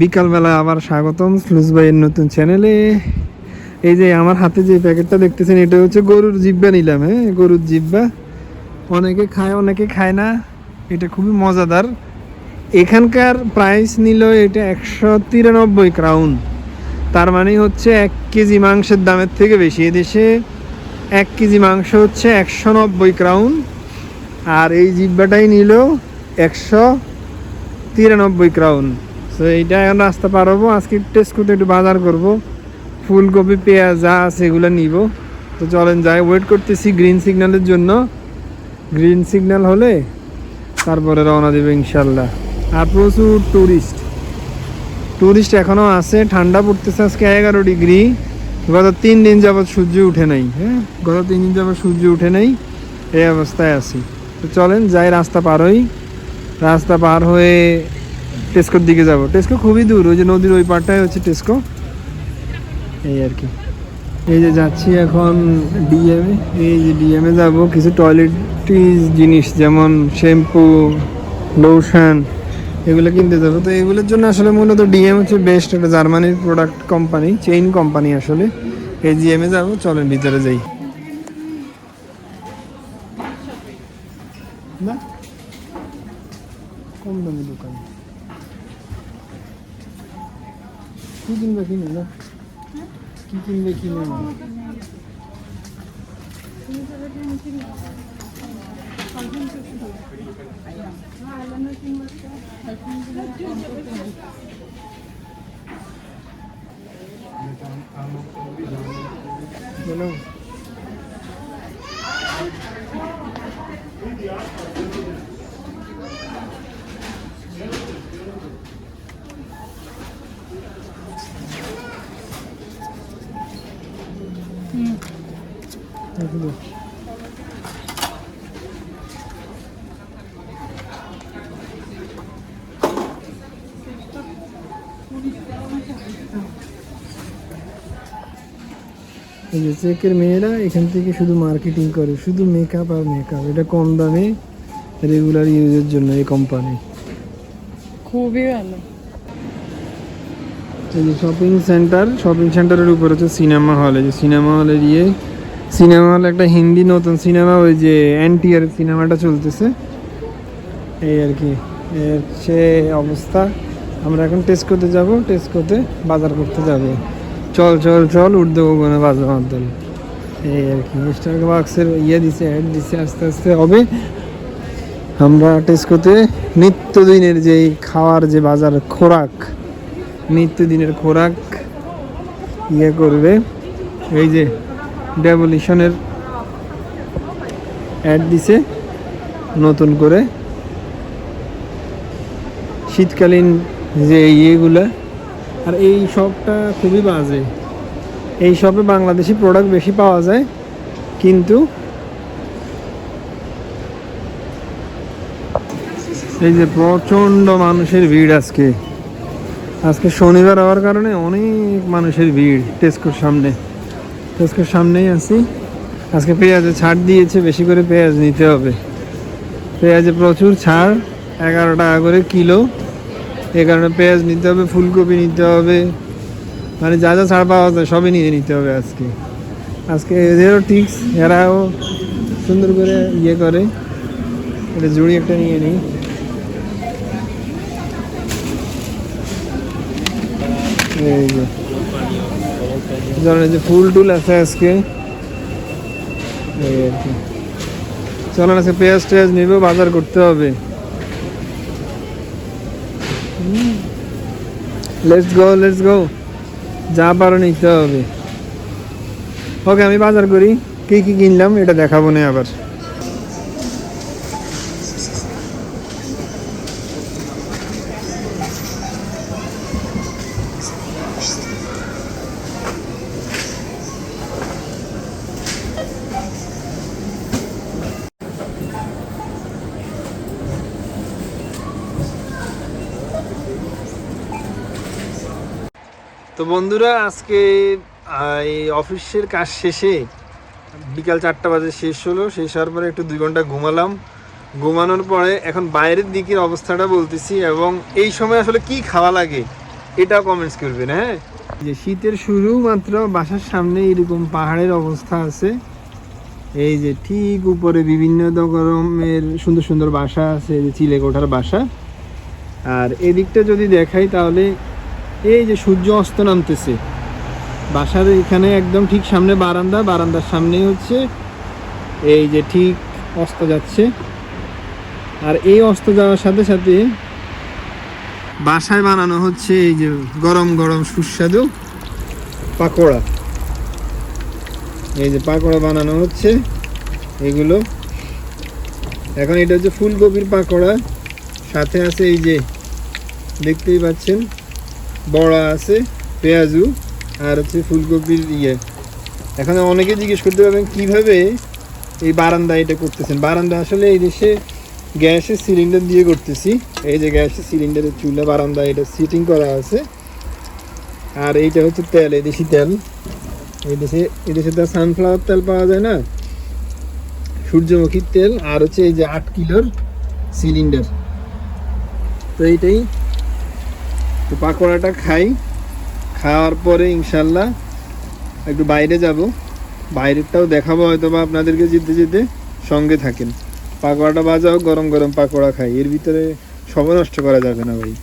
বিকালবেলা আবার স্বাগতম স্লুজ ভাইয়ের নতুন চ্যানেলে এই যে আমার হাতে যে প্যাকেটটা দেখতেছেন, এটা হচ্ছে গরুর জিব্বা নিলাম হ্যাঁ? গরুর জিব্বা অনেকে খায় অনেকে খায় না। এটা খুবই মজাদার। এখানকার প্রাইস নিল এটা একশো তিরানব্বই ক্রাউন তার মানে হচ্ছে এক কেজি মাংসের দামের থেকে বেশি। এদেশে এক কেজি মাংস হচ্ছে একশো নব্বই ক্রাউন আর এই জিব্বাটাই নিল একশো তিরানব্বই ক্রাউন তো এইটা এখন রাস্তা পার হব আজকে টেস্ট করতে একটু বাজার করব। ফুলকপি, পেঁয়াজ যা আছে এগুলো নিব। তো চলেন যাই ওয়েট করতেছি গ্রিন সিগন্যালের জন্য। গ্রিন সিগন্যাল হলে তারপরে রওনা দেবে ইনশাল্লাহ। আর প্রচুর ট্যুরিস্ট ট্যুরিস্ট এখনও আছে, ঠান্ডা পড়তেছে আজকে এগারো ডিগ্রি গত তিন দিন যাবৎ সূর্য উঠে নাই হ্যাঁ? গত তিন দিন যাবৎ সূর্য উঠে নাই, এই অবস্থায় আছি। তো চলেন যাই, রাস্তা পার হই। রাস্তা পার হয়ে টেস্কোর দিকে যাব। টেস্কো খুবই দূর, ওই যে নদীর ওই পারটাই হচ্ছে টেস্কো এই আর কি। এই যে যাচ্ছি এখন ডিএমে এই যে ডিএমে যাব, কিছু টয়লেটিস জিনিস যেমন শ্যাম্পু লোশন এগুলো কিনতে যাব। তো এগুলোর জন্য আসলে মূলত ডিএম হচ্ছে বেস্ট একটা জার্মানির প্রোডাক্ট কোম্পানি চেইন কোম্পানি আসলে। এই জিএমে যাব, চলেন ভিতরে যাই। না? কম দামি দোকান। কি কিনবে কিনে না কি কিনবে কিনে না বলো এগুলো। এই যে চেকের মেয়েরা এখান থেকে শুধু মার্কেটিং করে শুধু মেকআপ আর মেকআপ এটা কম দামে রেগুলার ইউজের জন্য এই কোম্পানি খুবই ভালো। এই যে শপিং সেন্টার শপিং সেন্টারের উপর হচ্ছে সিনেমা হল এই যে সিনেমা হলে গিয়ে সিনেমা হলে একটা হিন্দি নতুন সিনেমা, ওই যে অ্যান্টিয়ার সিনেমাটা চলতেছে। এই আর কি, এর সে অবস্থা। আমরা এখন টেস্ট করতে যাব টেস্ট করতে বাজার করতে যাব। চল চল চল উঠতে পারব বাজার মাধ্যম। এই আর কি স্টার বাক্সের ইয়ে দিছে অ্যাড দিছে, আস্তে আস্তে হবে। আমরা টেস্ট করতে, নিত্যদিনের যে খাওয়ার যে বাজার খোরাক, নিত্যদিনের খোরাক ইয়ে করবে। এই যে ডেভলিউশনের অ্যাড দিছে, নতুন করে। শীতকালীন যে ইয়েগুলা, আর এই শপটা খুবই বাজে। এই শপে বাংলাদেশি প্রোডাক্ট বেশি পাওয়া যায়, কিন্তু এই যে প্রচণ্ড মানুষের ভিড় আজকে। আজকে শনিবার হওয়ার কারণে অনেক মানুষের ভিড় টেস্কোর সামনে। টেস্কোর সামনেই আছি। আজকে পেঁয়াজে ছাড় দিয়েছে, বেশি করে পেঁয়াজ নিতে হবে। পেঁয়াজে প্রচুর ছাড়, এগারো টাকা করে কিলো। এই কারণে পেঁয়াজ নিতে হবে, ফুলকপি নিতে হবে। মানে যা যা ছাড় পাওয়া যায় সবই নিয়ে নিতে হবে আজকে। আজকে এদেরও টিক্স, এরাও সুন্দর করে ইয়ে করে। এটা জুড়ি একটা নিয়ে নিই। এই যে। ধরেন যে ফুল টুল আছে আজকে, এই আর আজকে পেঁয়াজ টেয়াজ নিবে, বাজার করতে হবে। লেটস গো লেটস গো যা পারো নিতে হবে। ওকে, আমি বাজার করি। কি কি কিনলাম, এটা দেখাবো না আবার। তো বন্ধুরা, আজকে এই অফিসের কাজ শেষে বিকাল চারটা বাজে শেষ হলো। শেষ হওয়ার পরে একটু দুই ঘণ্টা ঘুমালাম। ঘুমানোর পরে এখন বাইরের দিকের অবস্থাটা বলতেছি এবং এই সময় আসলে কি খাওয়া লাগে এটাও কমেন্টস করবেন হ্যাঁ? যে শীতের শুরু মাত্র, বাসার সামনে এরকম পাহাড়ের অবস্থা আছে। এই যে ঠিক উপরে বিভিন্ন রকমের সুন্দর সুন্দর বাসা আছে চিলেকোঠার বাসা। আর এদিকটা যদি দেখাই তাহলে এই যে সূর্য অস্ত নামতেছে। বাসার এখানে একদম ঠিক সামনে বারান্দা, বারান্দার সামনেই হচ্ছে এই যে ঠিক অস্ত যাচ্ছে। আর এই অস্ত যাওয়ার সাথে সাথে বাসায় বানানো হচ্ছে এই যে গরম গরম সুস্বাদু পাকোড়া। এই যে পাকোড়া বানানো হচ্ছে এগুলো। এখন এটা হচ্ছে ফুলকপির পাকোড়া। সাথে আছে এই যে দেখতেই পাচ্ছেন বড়া আছে, পেঁয়াজু, আর হচ্ছে ফুলকপির ইয়ে। এখন অনেকে জিজ্ঞেস করতে পারবেন কীভাবে এই বারান্দা এটা করতেছেন। বারান্দা আসলে এই দেশে গ্যাসের সিলিন্ডার দিয়ে করতেছি, এই যে গ্যাসের সিলিন্ডারের চুলা বারান্দা এটা সিটিং করা আছে। আর এইটা হচ্ছে তেল, এই দেশি তেল। এই দেশে এই দেশে তো সানফ্লাওয়ার তেল পাওয়া যায় না। সূর্যমুখীর তেল, আর হচ্ছে এই যে আট কিলোর সিলিন্ডার। তো এইটাই তো পাকোড়াটা খাই। খাওয়ার পরে ইনশাল্লাহ একটু বাইরে যাব। বাইরেরটাও দেখাবো হয়তো বা আপনাদেরকে যেতে যেতে। সঙ্গে থাকেন। পাকোড়াটা বাজাও গরম গরম পাকোড়া খাই। এর ভিতরে সময় নষ্ট করা যাবে না ভাই।